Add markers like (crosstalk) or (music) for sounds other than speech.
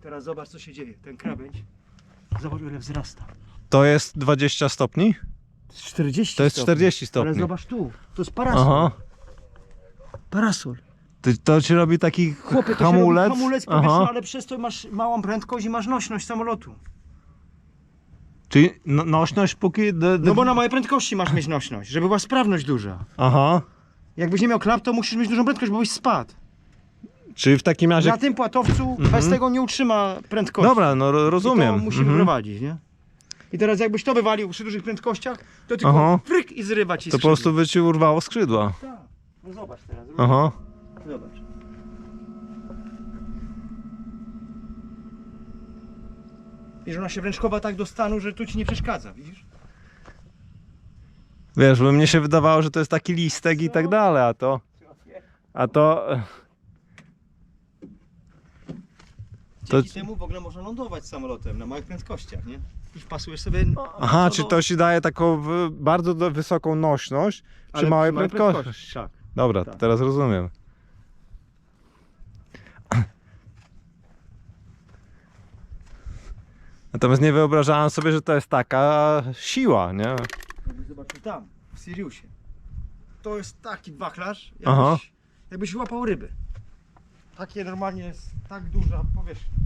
Teraz zobacz co się dzieje. Ten krawędź. Zobacz ile wzrasta. To jest 20 stopni? To jest 40 To jest stopni. 40 Ale stopni. zobacz tu. To jest parasol. Aha. Parasol. Ty, to ci robi taki Chłopie, to hamulec? Się robi hamulec powietrzny, Aha. ale przez to masz małą prędkość i masz nośność samolotu. Czyli no, nośność póki... D, d... No bo na małej prędkości masz mieć nośność, żeby była sprawność duża. Aha. Jakbyś nie miał klap, to musisz mieć dużą prędkość, bo byś spadł. Czyli w takim razie... Na tym płatowcu Mhm. bez tego nie utrzyma prędkości. Dobra, no ro- I rozumiem. to musimy Mhm. prowadzić, nie? I teraz jakbyś to wywalił przy dużych prędkościach, to tylko Aha. fryk i zrywa ci To po prostu by ci urwało skrzydła. Tak. No zobacz teraz. Aha. Zobacz. I że ona się wręcz chowa tak do stanu, że tu ci nie przeszkadza, widzisz? Wiesz, bo mnie się wydawało, że to jest taki listek i tak dalej, a to... A to... To- Dzięki temu w ogóle można lądować samolotem na małych prędkościach, nie? I wpasujesz sobie... Aha, czy to ci daje taką w- bardzo do- wysoką nośność przy ale małej małej prędkości? Tak. Dobra, Tak. teraz rozumiem. (coughs) Natomiast nie wyobrażałem sobie, że to jest taka siła, nie? Zobaczył tam, w Siriusie. To jest taki wachlarz, Aha. jakbyś, jakbyś łapał ryby takie normalnie jest tak duża powierzchnia.